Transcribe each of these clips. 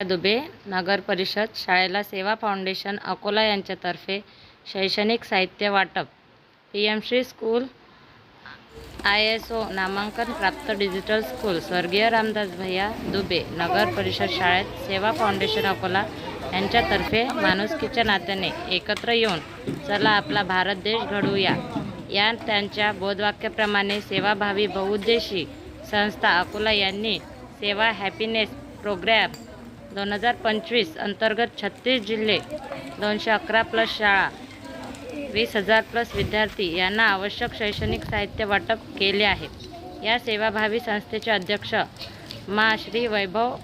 दुबे नगर परिषद शाळेला सेवा फाउंडेशन अकोला यांच्यातर्फे शैक्षणिक साहित्य वाटप. P M Shri school I S O नामांकन प्राप्त डिजिटल स्कूल स्वर्गीय रामदास भैया दुबे नगर परिषद शाळेत सेवा फाउंडेशन अकोला यांच्यातर्फे माणुसकीच्या नात्याने एकत्र येऊन चला आपला भारत देश घडवूया. या त्यांच्या बोधवाक्याप्रमाणे सेवाभावी बहुउद्देशी संस्था अकोला यांनी सेवा हॅपीनेस प्रोग्रॅम दोन हजार पंचवीस अंतर्गत छत्तीस जिल्हे दोनशे अकरा प्लस शाळा वीस हजार प्लस विद्यार्थी यांना आवश्यक शैक्षणिक साहित्य वाटप केले आहे. या सेवाभावी संस्थेचे अध्यक्ष मा. श्री. वैभव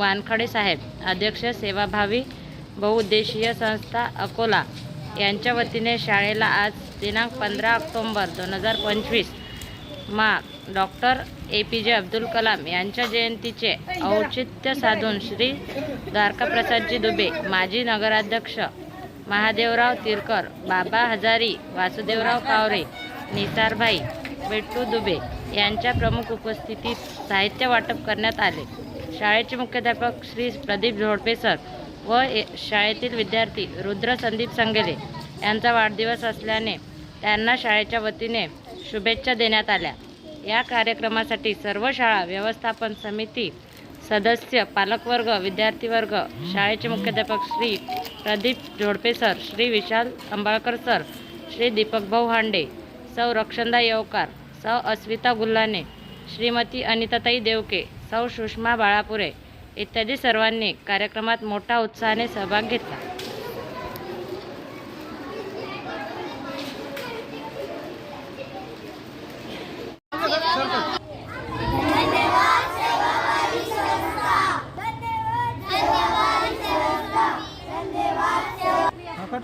वानखडे साहेब अध्यक्ष सेवाभावी बहुउद्देशीय संस्था अकोला यांच्या वतीने शाळेला आज दिनांक पंधरा ऑक्टोंबर दोन हजार पंचवीस मा डॉक्टर ए पी जे अब्दुल कलाम यांच्या जयंतीचे औचित्य साधून श्री द्वारकाप्रसादजी दुबे माजी नगराध्यक्ष महादेवराव तिरकर बाबा हजारी वासुदेवराव कावरे निसारभाई बेट्टू दुबे यांच्या प्रमुख उपस्थितीत साहित्य वाटप करण्यात आले. शाळेचे मुख्याध्यापक श्री प्रदीप झोडपे सर व ए- शाळेतील विद्यार्थी रुद्र संदीप संगेले यांचा वाढदिवस असल्याने त्यांना शाळेच्या वतीने शुभेच्छा देण्यात आल्या. या कार्यक्रमासाठी सर्व शाळा व्यवस्थापन समिती सदस्य पालकवर्ग विद्यार्थीवर्ग शाळेचे मुख्याध्यापक श्री प्रदीप जोडपे सर श्री विशाल अंबाळकर सर श्री दीपक भाऊ हांडे सौ रक्षणदा येवकार सौ अस्मिता गुल्हाने श्रीमती अनिताताई देवके सौ सुषमा बाळापुरे इत्यादी सर्वांनी कार्यक्रमात मोठा उत्साहाने सहभाग घेतला.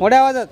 मोठ्या आवाजात.